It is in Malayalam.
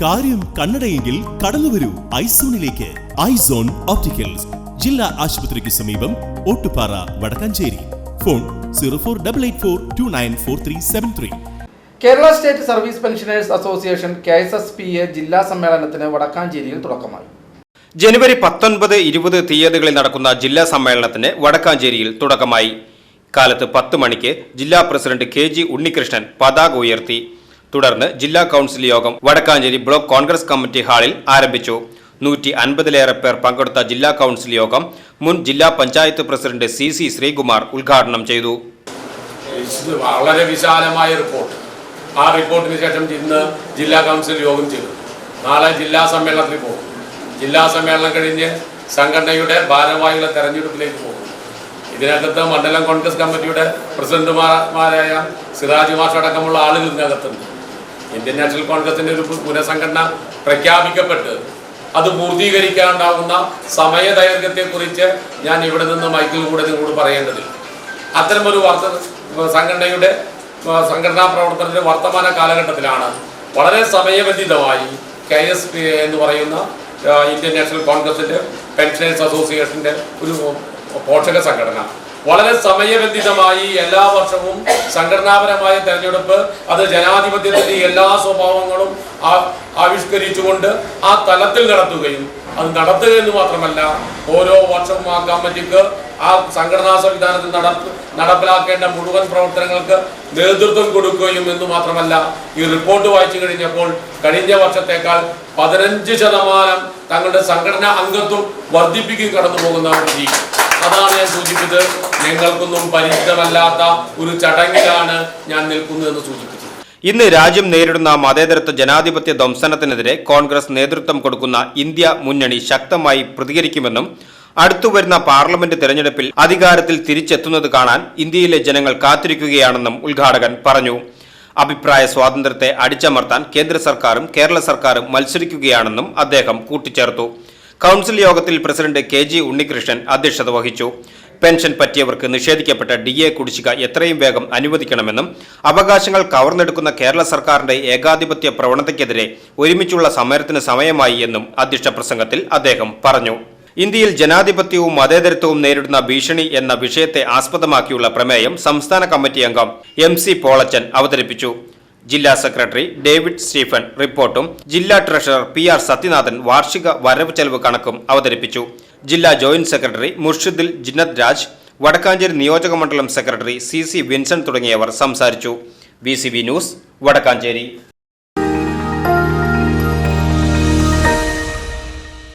കാര്യം കണ്ണടയെങ്കിൽ കടന്നുവരൂ ഐസോണിലേക്ക്. Eyes on opticals. ജില്ലാ ആശുപത്രിക്ക് സമീപം Ottupara Vadakkanchery. Phone zero four double eight four two nine four three seven three. Kerala state service pensioners association K S S P A ജില്ലാ സമ്മേളനത്തിന് വടക്കാഞ്ചേരിയിൽ തുടക്കമായി. ജനുവരി പത്തൊൻപത് ഇരുപത് തീയതികളിൽ നടക്കുന്ന ജില്ലാ സമ്മേളനത്തിന് വടക്കാഞ്ചേരിയിൽ തുടക്കമായി. കാലത്ത് പത്ത് മണിക്ക് ജില്ലാ പ്രസിഡന്റ് കെ ജി ഉണ്ണികൃഷ്ണൻ പതാക ഉയർത്തി. തുടർന്ന് ജില്ലാ കൌൺസിൽ യോഗം വടക്കാഞ്ചേരി ബ്ലോക്ക് കോൺഗ്രസ് കമ്മിറ്റി ഹാളിൽ ആരംഭിച്ചു. നൂറ്റി അൻപതിലേറെ പേർ പങ്കെടുത്ത ജില്ലാ കൌൺസിൽ യോഗം മുൻ ജില്ലാ panchayat president C C Sreekumar ഉദ്ഘാടനം ചെയ്തു. വളരെ വിശാലമായ റിപ്പോർട്ട്. ആ റിപ്പോർട്ടിന് ശേഷം ഇന്ന് ജില്ലാ കൗൺസിൽ യോഗം ചെയ്തു. നാളെ ജില്ലാ സമ്മേളനത്തിൽ പോകും. ജില്ലാ സമ്മേളനം കഴിഞ്ഞ് സംഘടനയുടെ ഭാരവാഹികളെ തെരഞ്ഞെടുപ്പിലേക്ക് പോകും. ഇതിനകത്ത് മണ്ഡലം കോൺഗ്രസ് കമ്മിറ്റിയുടെ പ്രസിഡന്റുമാരായ സിറാജ് മാഷടക്കമുള്ള ആളുകൾ ഇതിനകത്തുണ്ട്. ഇന്ത്യൻ നാഷണൽ കോൺഗ്രസിന്റെ ഒരു പുനഃസംഘടന പ്രഖ്യാപിക്കപ്പെട്ട് അത് പൂർത്തീകരിക്കാനുണ്ടാകുന്ന സമയദൈർഘ്യത്തെക്കുറിച്ച് ഞാൻ ഇവിടെ നിന്ന് മൈക്കിൽ കൂടെ നിങ്ങളോട് പറയേണ്ടതില്ല. അത്തരമൊരു വർത്ത സംഘടനയുടെ സംഘടനാ പ്രവർത്തനത്തിന്റെ വർത്തമാന കാലഘട്ടത്തിലാണ് വളരെ സമയബന്ധിതമായി കെ എസ് പി എന്ന് പറയുന്ന ഇന്ത്യൻ നാഷണൽ കോൺഗ്രസിന്റെ പെൻഷനേഴ്സ് അസോസിയേഷന്റെ ഒരു പോഷക സംഘടന വളരെ സമയബന്ധിതമായി എല്ലാ വർഷവും സംഘടനാപരമായ തെരഞ്ഞെടുപ്പ് അത് ജനാധിപത്യത്തിന്റെ എല്ലാ സ്വഭാവങ്ങളും ആവിഷ്കരിച്ചുകൊണ്ട് ആ തലത്തിൽ നടത്തുകയും അത് നടത്തുക എന്ന് മാത്രമല്ല ഓരോ വർഷവും ആ കമ്മിറ്റിക്ക് ആ സംഘടനാ സംവിധാനത്തിൽ നടപ്പ് നടപ്പിലാക്കേണ്ട മുഴുവൻ പ്രവർത്തനങ്ങൾക്ക് നേതൃത്വം കൊടുക്കുകയും എന്ന് മാത്രമല്ല ഈ റിപ്പോർട്ട് വായിച്ചു കഴിഞ്ഞപ്പോൾ കഴിഞ്ഞ വർഷത്തേക്കാൾ പതിനഞ്ച് ശതമാനം തങ്ങളുടെ സംഘടനാ അംഗത്വം വർദ്ധിപ്പിക്കുകയും കടന്നു പോകുന്ന ഒരു രീതി. അതാണ് ഞാൻ സൂചിപ്പിച്ചത്. ഞങ്ങൾക്കൊന്നും പരിചിതമല്ലാത്ത ഒരു ചടങ്ങിലാണ് ഞാൻ നിൽക്കുന്നതെന്ന് സൂചിപ്പിച്ചു. ഇന്ന് രാജ്യം നേരിടുന്ന മതേതരത്വ ജനാധിപത്യ ധ്വംസനത്തിനെതിരെ കോൺഗ്രസ് നേതൃത്വം കൊടുക്കുന്ന ഇന്ത്യ മുന്നണി ശക്തമായി പ്രതികരിക്കുമെന്നും അടുത്തുവരുന്ന പാർലമെന്റ് തെരഞ്ഞെടുപ്പിൽ അധികാരത്തിൽ തിരിച്ചെത്തുന്നത് കാണാൻ ഇന്ത്യയിലെ ജനങ്ങൾ കാത്തിരിക്കുകയാണെന്നും ഉദ്ഘാടകൻ പറഞ്ഞു. അഭിപ്രായ സ്വാതന്ത്ര്യത്തെ അടിച്ചമർത്താൻ കേന്ദ്ര സർക്കാരും കേരള സർക്കാരും മത്സരിക്കുകയാണെന്നും അദ്ദേഹം കൂട്ടിച്ചേർത്തു. കൗൺസിൽ യോഗത്തിൽ പ്രസിഡന്റ് കെ ജി ഉണ്ണികൃഷ്ണൻ അധ്യക്ഷത വഹിച്ചു. പെൻഷൻ പറ്റിയവർക്ക് നിഷേധിക്കപ്പെട്ട ഡി എ കുടിശ്ശിക എത്രയും വേഗം അനുവദിക്കണമെന്നും അവകാശങ്ങൾ കവർന്നെടുക്കുന്ന കേരള സർക്കാരിന്റെ ഏകാധിപത്യ പ്രവണതയ്ക്കെതിരെ ഒരുമിച്ചുള്ള സമരത്തിന് സമയമായി എന്നും അധ്യക്ഷ പ്രസംഗത്തിൽ അദ്ദേഹം പറഞ്ഞു. ഇന്ത്യയിൽ ജനാധിപത്യവും മതേതരത്വവും നേരിടുന്ന ഭീഷണി എന്ന വിഷയത്തെ ആസ്പദമാക്കിയുള്ള പ്രമേയം സംസ്ഥാന കമ്മിറ്റി അംഗം എം സി പോളച്ചൻ അവതരിപ്പിച്ചു. ജില്ലാ സെക്രട്ടറി ഡേവിഡ് സ്റ്റീഫൻ റിപ്പോർട്ടും ജില്ലാ ട്രഷറർ പി ആർ സത്യനാഥൻ വാർഷിക വരവ് ചെലവ് കണക്കും അവതരിപ്പിച്ചു. ജില്ലാ ജോയിന്റ് സെക്രട്ടറി മുർഷിദിൽ ജിന്നത് രാജ് വടക്കാഞ്ചേരി നിയോജക മണ്ഡലം സെക്രട്ടറി സി സി വിൻസെന്റ് തുടങ്ങിയവർ സംസാരിച്ചു. V news Vadakkanchery.